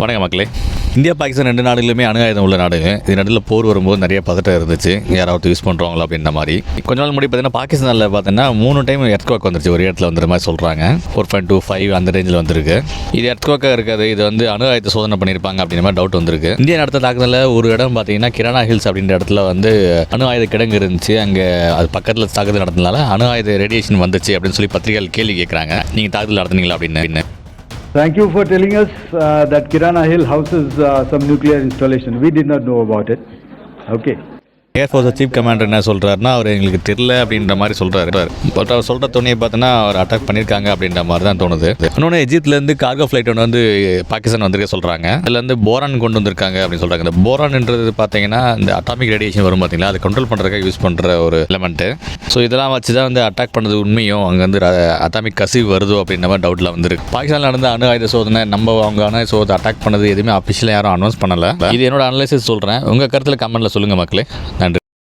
வணக்கம் மக்களே. இந்தியா பாகிஸ்தான் ரெண்டு நாடுகளுமே அணு ஆயுதம் உள்ள நாடுங்க இது நடுவில் போர் வரும்போது நிறைய பதட்டம் இருந்துச்சு. யாராவது யூஸ் பண்ணுறாங்களா அப்படின்ற மாதிரி. கொஞ்ச நாள் முன்னாடி பார்த்தீங்கன்னா பாகிஸ்தானில் பார்த்தீங்கன்னா மூணு டைம் எர்த்குவாக் வந்துருச்சு. ஒரு இடத்துல வந்துற மாதிரி சொல்கிறாங்க ஃபோர் பாயிண்ட் டூ ஃபைவ் அந்த ரேஞ்சில் வந்திருக்கு. இது எர்த்குவாக்காக இருக்காது. இது வந்து அணு ஆயுத சோதனை பண்ணியிருப்பாங்க அப்படின்ற மாதிரி டவுட் வந்திருக்கு. இந்தியா நடத்த தாக்குதலில் ஒரு இடம் பார்த்தீங்கன்னா கிரானா ஹில்ஸ் அப்படின்ற இடத்துல வந்து அணு ஆயுத கிடங்கு இருந்துச்சு. அங்கே அது பக்கத்தில் தாக்குதல் நடந்ததுனால அணு ஆயுத ரேடியேஷன் வந்துச்சு அப்படின்னு சொல்லி பத்திரிகைகள் கேள்வி கேட்குறாங்க நீங்கள் தாக்குதல் நடத்துனீங்களா அப்படின்னு. Thank you for telling us uh, that Kirana Hill houses uh, some nuclear installation. We did not know about it. Okay. Air force chief commander என்ன சொல்கிறாருன்னா அவர் எங்களுக்கு தெரில அப்படின்ற மாதிரி சொல்கிறாரு பட் அவர் சொல்கிற துணையை பார்த்தோன்னா அவர் அட்டாக் பண்ணியிருக்காங்க அப்படின்ற மாதிரி தான் தோணுது. இன்னொன்று எஜிப்ட்லேருந்து கார்கோ ஃப்ளைட் ஒன்று வந்து பாகிஸ்தான் வந்திருக்க சொல்கிறாங்க அதில் வந்து போரான் கொண்டு வந்திருக்காங்க அப்படின்னு சொல்கிறாங்க இந்த போரான்ன்றது பார்த்தீங்கன்னா இந்த அட்டாமிக் ரேடியேஷன் வரும் பார்த்தீங்களா? அதை கண்ட்ரோல் பண்ணுறதுக்காக யூஸ் பண்ணுற ஒரு எலமெண்ட்டு ஸோ இதெல்லாம் வச்சு தான் வந்து அட்டாக் பண்ணது உண்மையும். அங்கே வந்து அட்டாமிக் கசிவு வருதோ அப்படின்ற மாதிரி டவுட்டில் வந்துருக்கு. பாகிஸ்தானில் நடந்த அணு ஆயுத சோதனை நம்ம அவங்க அணு சோதனை அட்டாக் பண்ணது எதுவுமே அஃபிஷியலாக யாரும் அனௌன்ஸ் பண்ணலை. இது என்னோட அனலைசிஸ் சொல்கிறேன் உங்கள் கருத்தில் கமெண்ட்டில் சொல்லுங்கள் மக்களே.